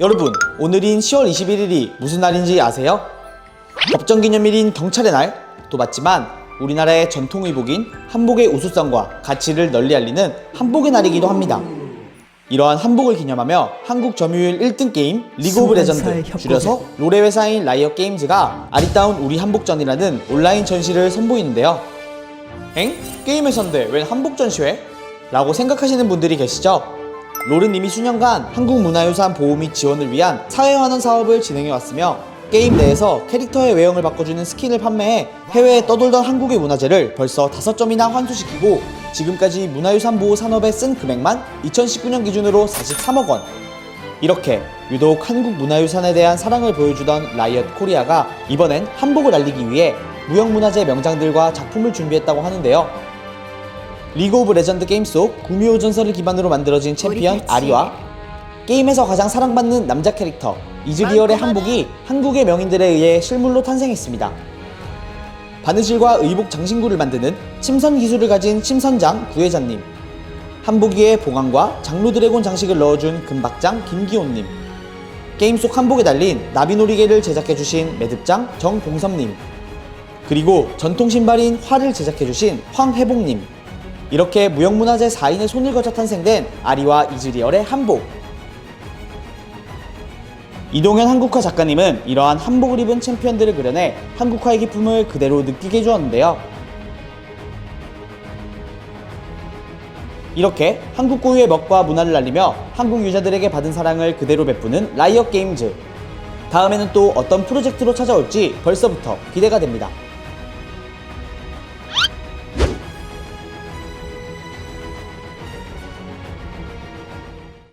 여러분, 오늘인 10월 21일이 무슨 날인지 아세요? 법정기념일인 경찰의 날? 또 맞지만 우리나라의 전통 의복인 한복의 우수성과 가치를 널리 알리는 한복의 날이기도 합니다. 이러한 한복을 기념하며 한국 점유율 1등 게임 리그 오브 레전드. 줄여서 롤의 회사인 라이엇 게임즈가 아리따운 우리 한복전이라는 온라인 전시를 선보이는데요. 엥? 게임에선데 웬 한복 전시회? 라고 생각하시는 분들이 계시죠? 이미 수년간 한국 문화유산 보호 및 지원을 위한 사회환원 사업을 진행해 왔으며 게임 내에서 캐릭터의 외형을 바꿔주는 스킨을 판매해 해외에 떠돌던 한국의 문화재를 벌써 5점이나 환수시키고 지금까지 문화유산 보호 산업에 쓴 금액만 2019년 기준으로 43억 원. 이렇게 유독 한국 문화유산에 대한 사랑을 보여주던 라이엇 코리아가 이번엔 한복을 알리기 위해 무형문화재 명장들과 작품을 준비했다고 하는데요. 리그 오브 레전드 게임 속 구미호 전설을 기반으로 만들어진 챔피언. 아리와 게임에서 가장 사랑받는 남자 캐릭터 이즈리얼의 한복이 한국의 명인들에 의해 실물로 탄생했습니다. 바느질과 의복 장신구를 만드는 침선 기술을 가진 침선장 구혜자님 한복 위에 봉황과 장로 드래곤 장식을 넣어준 금박장 김기호님 게임 속 한복에 달린 나비놀이개를 제작해주신 매듭장 정봉섭님 그리고 전통 신발인 활을 제작해주신 황혜봉님 이렇게 무형문화재 4인의 손을 거쳐 탄생된 아리와 이즈리얼의 한복 이동현 한국화 작가님은 이러한 한복을 입은 챔피언들을 그려내 한국화의 기품을 그대로 느끼게 해주었는데요. 이렇게 한국 고유의 먹과 문화를 알리며 한국 유저들에게 받은 사랑을 그대로 베푸는 라이엇 게임즈. 다음에는 또 어떤 프로젝트로 찾아올지 벌써부터 기대가 됩니다.